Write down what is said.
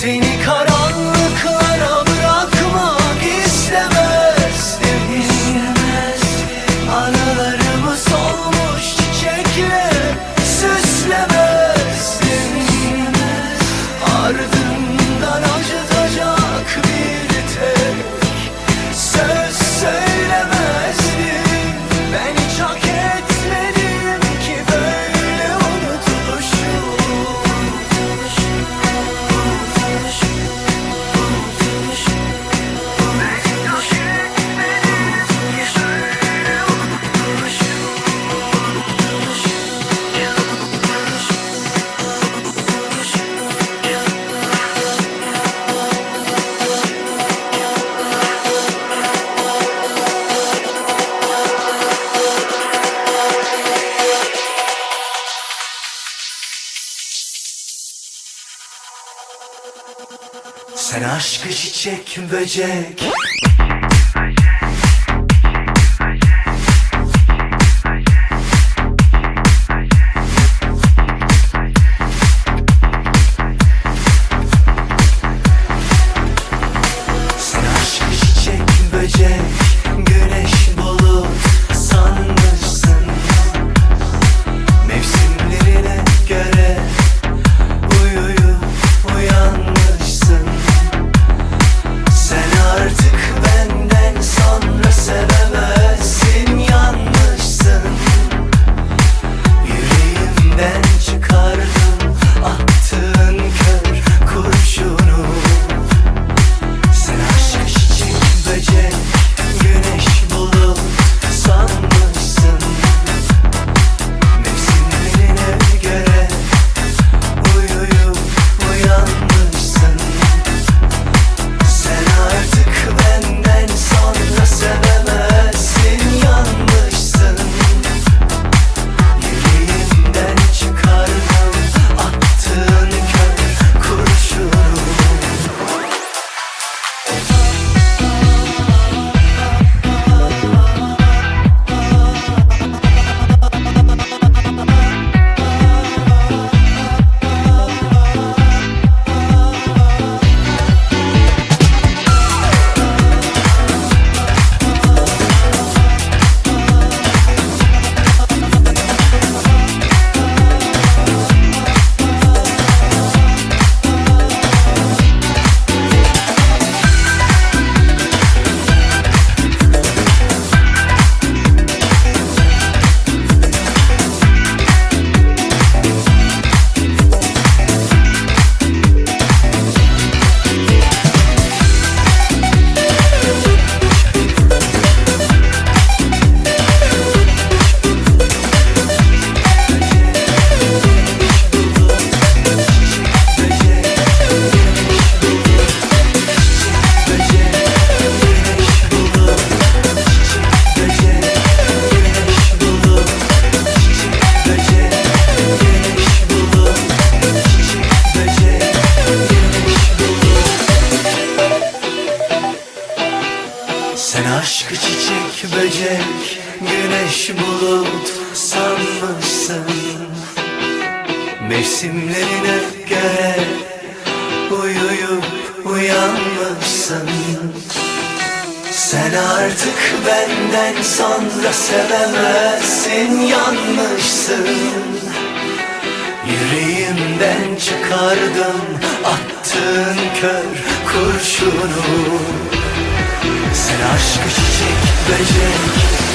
Seni kara Sen aşkı çiçek böcek. geçecek Güneş bulut sanmışsın. Mevsimlerine göre Uyuyup uyanmışsın. Sen artık benden sonra sevemezsin Yanlışsın Yüreğimden çıkardım Attığın kör kurşunu. Sen aşkı çiçek, böcek.